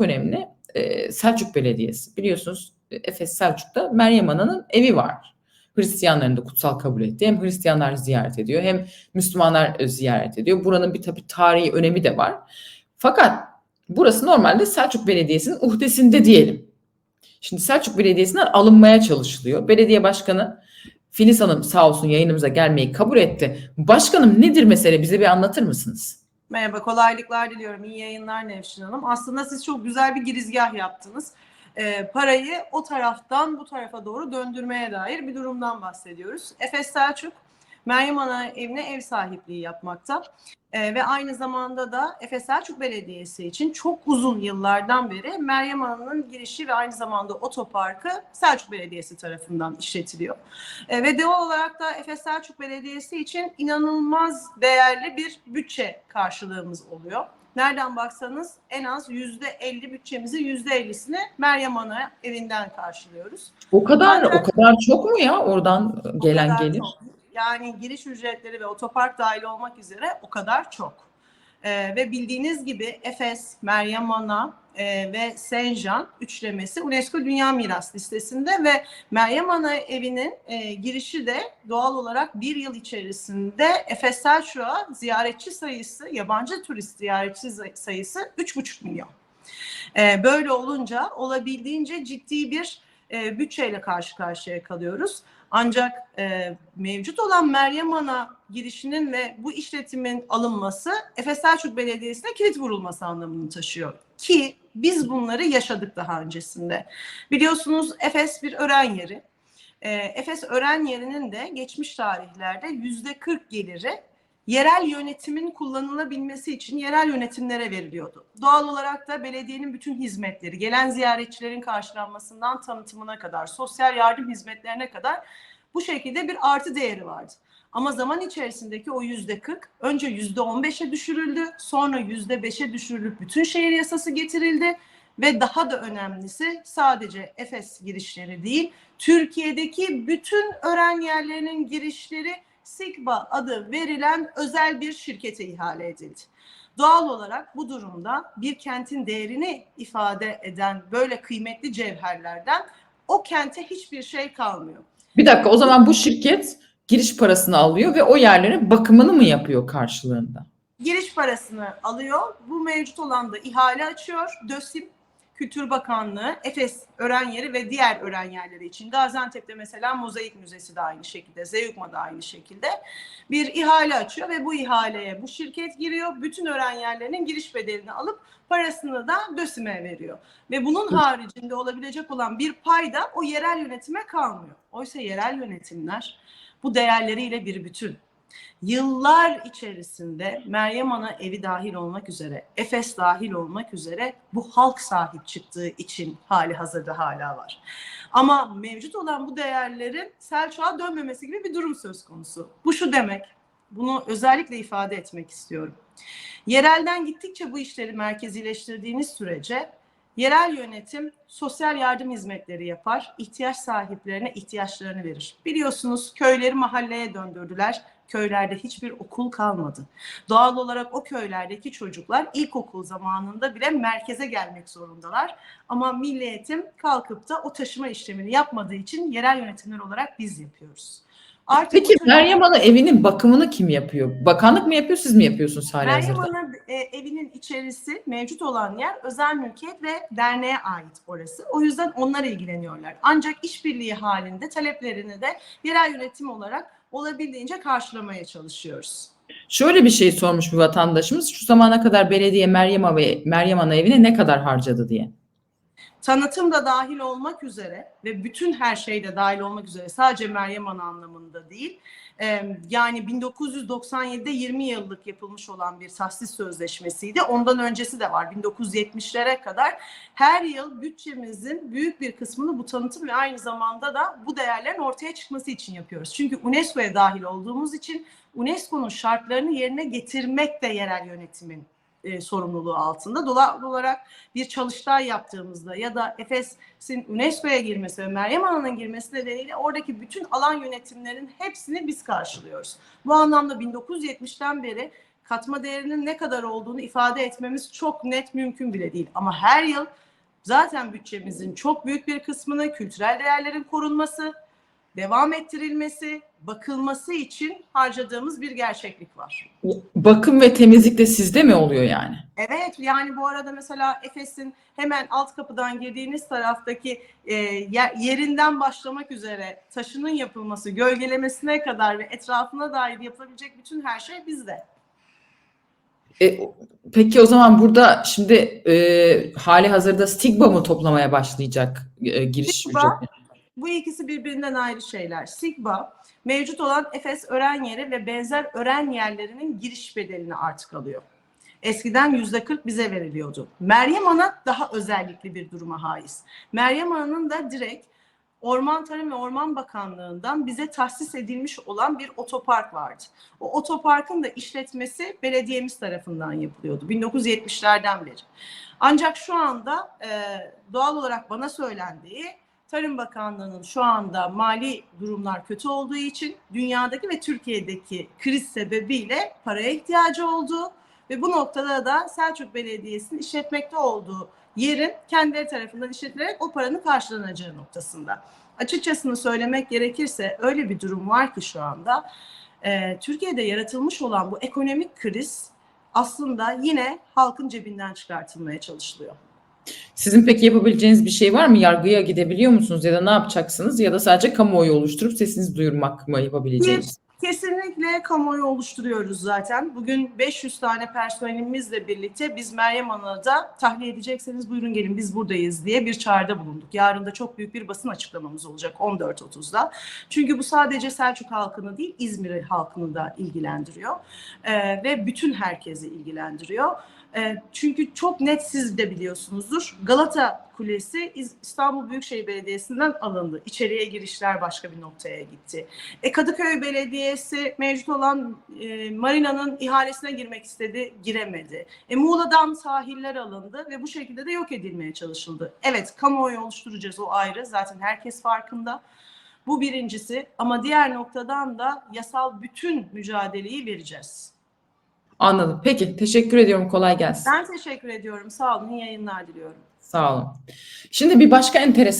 önemli. Ee, Selçuk Belediyesi. Biliyorsunuz Efes Selçuk'ta Meryem Ana'nın evi var. Hristiyanların da kutsal kabul ettiği hem Hristiyanlar ziyaret ediyor hem Müslümanlar e, ziyaret ediyor. Buranın bir tabii tarihi önemi de var. Fakat burası normalde Selçuk Belediyesi'nin uhdesinde diyelim. Şimdi Selçuk Belediyesi'nden alınmaya çalışılıyor. Belediye Başkanı Filiz Hanım sağ olsun yayınımıza gelmeyi kabul etti. Başkanım nedir mesele bize bir anlatır mısınız? Merhaba, kolaylıklar diliyorum. İyi yayınlar Nevşin Hanım. Aslında siz çok güzel bir girizgah yaptınız. Ee, parayı o taraftan bu tarafa doğru döndürmeye dair bir durumdan bahsediyoruz. Efes Selçuk, Meryem Ana evine ev sahipliği yapmakta. Ee, ve aynı zamanda da Efes Selçuk Belediyesi için çok uzun yıllardan beri Meryem Ana'nın girişi ve aynı zamanda otoparkı Selçuk Belediyesi tarafından işletiliyor. Ee, ve doğal olarak da Efes Selçuk Belediyesi için inanılmaz değerli bir bütçe karşılığımız oluyor. Nereden baksanız en az yüzde 50 bütçemizin yüzde 50'sini Meryem Ana evinden karşılıyoruz. O kadar Zaten- o kadar çok mu ya oradan gelen gelir? çok. Yani giriş ücretleri ve otopark dahil olmak üzere o kadar çok. Ee, ve bildiğiniz gibi Efes, Meryem Ana e, ve Senjan üçlemesi UNESCO Dünya Miras listesinde ve Meryem Ana evinin e, girişi de doğal olarak bir yıl içerisinde Efes Selçuk'a ziyaretçi sayısı, yabancı turist ziyaretçi sayısı 3,5 milyon. Ee, böyle olunca olabildiğince ciddi bir e, bütçeyle karşı karşıya kalıyoruz. Ancak e, mevcut olan Meryem Ana girişinin ve bu işletimin alınması Efes Selçuk Belediyesi'ne kilit vurulması anlamını taşıyor. Ki biz bunları yaşadık daha öncesinde. Biliyorsunuz Efes bir öğren yeri. E, Efes öğren yerinin de geçmiş tarihlerde yüzde 40 geliri yerel yönetimin kullanılabilmesi için yerel yönetimlere veriliyordu. Doğal olarak da belediyenin bütün hizmetleri, gelen ziyaretçilerin karşılanmasından tanıtımına kadar, sosyal yardım hizmetlerine kadar bu şekilde bir artı değeri vardı. Ama zaman içerisindeki o yüzde 40 önce yüzde 15'e düşürüldü, sonra yüzde 5'e düşürülüp bütün şehir yasası getirildi ve daha da önemlisi sadece Efes girişleri değil, Türkiye'deki bütün öğren yerlerinin girişleri SİGBA adı verilen özel bir şirkete ihale edildi. Doğal olarak bu durumda bir kentin değerini ifade eden böyle kıymetli cevherlerden o kente hiçbir şey kalmıyor. Bir dakika o zaman bu şirket giriş parasını alıyor ve o yerlerin bakımını mı yapıyor karşılığında? Giriş parasını alıyor. Bu mevcut olan da ihale açıyor. DÖSİM Kültür Bakanlığı, Efes öğren yeri ve diğer öğren yerleri için. Gaziantep'te mesela Mozaik Müzesi de aynı şekilde, Zeyukma da aynı şekilde bir ihale açıyor ve bu ihaleye bu şirket giriyor. Bütün öğren yerlerinin giriş bedelini alıp parasını da DÖSİM'e veriyor. Ve bunun haricinde olabilecek olan bir pay da o yerel yönetime kalmıyor. Oysa yerel yönetimler bu değerleriyle bir bütün yıllar içerisinde Meryem Ana evi dahil olmak üzere, Efes dahil olmak üzere bu halk sahip çıktığı için hali hazırda hala var. Ama mevcut olan bu değerlerin Selçuk'a dönmemesi gibi bir durum söz konusu. Bu şu demek, bunu özellikle ifade etmek istiyorum. Yerelden gittikçe bu işleri merkezileştirdiğiniz sürece yerel yönetim sosyal yardım hizmetleri yapar, ihtiyaç sahiplerine ihtiyaçlarını verir. Biliyorsunuz köyleri mahalleye döndürdüler, köylerde hiçbir okul kalmadı. Doğal olarak o köylerdeki çocuklar ilkokul zamanında bile merkeze gelmek zorundalar. Ama Milli Eğitim kalkıp da o taşıma işlemini yapmadığı için yerel yönetimler olarak biz yapıyoruz. Artık Peki çocuk- Meryem Ana evinin bakımını kim yapıyor? Bakanlık mı yapıyor siz mi yapıyorsunuz hali Meryem? Ana e, evinin içerisi mevcut olan yer özel mülkiyet ve derneğe ait orası. O yüzden onlar ilgileniyorlar. Ancak işbirliği halinde taleplerini de yerel yönetim olarak olabildiğince karşılamaya çalışıyoruz. Şöyle bir şey sormuş bir vatandaşımız. Şu zamana kadar belediye Meryem Ana, Meryem Ana evine ne kadar harcadı diye. Tanıtım da dahil olmak üzere ve bütün her şey de dahil olmak üzere sadece Meryem Ana anlamında değil. Yani 1997'de 20 yıllık yapılmış olan bir tahsis sözleşmesiydi. Ondan öncesi de var 1970'lere kadar. Her yıl bütçemizin büyük bir kısmını bu tanıtım ve aynı zamanda da bu değerlerin ortaya çıkması için yapıyoruz. Çünkü UNESCO'ya dahil olduğumuz için UNESCO'nun şartlarını yerine getirmek de yerel yönetimin e, sorumluluğu altında. Doğal olarak bir çalıştay yaptığımızda ya da Efes'in UNESCO'ya girmesi ve Meryem Ana'nın girmesi nedeniyle oradaki bütün alan yönetimlerin hepsini biz karşılıyoruz. Bu anlamda 1970'ten beri katma değerinin ne kadar olduğunu ifade etmemiz çok net mümkün bile değil. Ama her yıl zaten bütçemizin çok büyük bir kısmını kültürel değerlerin korunması, devam ettirilmesi, bakılması için harcadığımız bir gerçeklik var. Bakım ve temizlik de sizde mi oluyor yani? Evet yani bu arada mesela Efes'in hemen alt kapıdan girdiğiniz taraftaki e, yer- yerinden başlamak üzere taşının yapılması, gölgelemesine kadar ve etrafına dair yapılabilecek bütün her şey bizde. E, peki o zaman burada şimdi e, hali hazırda stigma mı toplamaya başlayacak e, giriş Stigma, ücreti? Bu ikisi birbirinden ayrı şeyler. SİGBA mevcut olan Efes öğren yeri ve benzer öğren yerlerinin giriş bedelini artık alıyor. Eskiden yüzde 40 bize veriliyordu. Meryem Ana daha özellikli bir duruma haiz. Meryem Ana'nın da direkt Orman Tarım ve Orman Bakanlığı'ndan bize tahsis edilmiş olan bir otopark vardı. O otoparkın da işletmesi belediyemiz tarafından yapılıyordu 1970'lerden beri. Ancak şu anda e, doğal olarak bana söylendiği Tarım Bakanlığı'nın şu anda mali durumlar kötü olduğu için dünyadaki ve Türkiye'deki kriz sebebiyle paraya ihtiyacı olduğu ve bu noktada da Selçuk Belediyesi'nin işletmekte olduğu yerin kendileri tarafından işletilerek o paranın karşılanacağı noktasında. Açıkçasını söylemek gerekirse öyle bir durum var ki şu anda e, Türkiye'de yaratılmış olan bu ekonomik kriz aslında yine halkın cebinden çıkartılmaya çalışılıyor. Sizin peki yapabileceğiniz bir şey var mı? Yargıya gidebiliyor musunuz ya da ne yapacaksınız? Ya da sadece kamuoyu oluşturup sesinizi duyurmak mı yapabileceğiniz? Kesinlikle kamuoyu oluşturuyoruz zaten. Bugün 500 tane personelimizle birlikte biz Meryem Ana'da tahliye edecekseniz buyurun gelin biz buradayız diye bir çağrıda bulunduk. Yarın da çok büyük bir basın açıklamamız olacak 14.30'da. Çünkü bu sadece Selçuk halkını değil İzmir halkını da ilgilendiriyor. Ee, ve bütün herkesi ilgilendiriyor. Ee, çünkü çok net siz de biliyorsunuzdur. Galata Kulesi İstanbul Büyükşehir Belediyesi'nden alındı. İçeriye girişler başka bir noktaya gitti. E, Kadıköy Belediyesi mevcut olan e, marinanın ihalesine girmek istedi, giremedi. E, Muğla'dan sahiller alındı ve bu şekilde de yok edilmeye çalışıldı. Evet, kamuoyu oluşturacağız o ayrı. Zaten herkes farkında. Bu birincisi ama diğer noktadan da yasal bütün mücadeleyi vereceğiz. Anladım. Peki teşekkür ediyorum. Kolay gelsin. Ben teşekkür ediyorum. Sağ olun. İyi yayınlar diliyorum. Sağ olun. Şimdi bir başka enteresan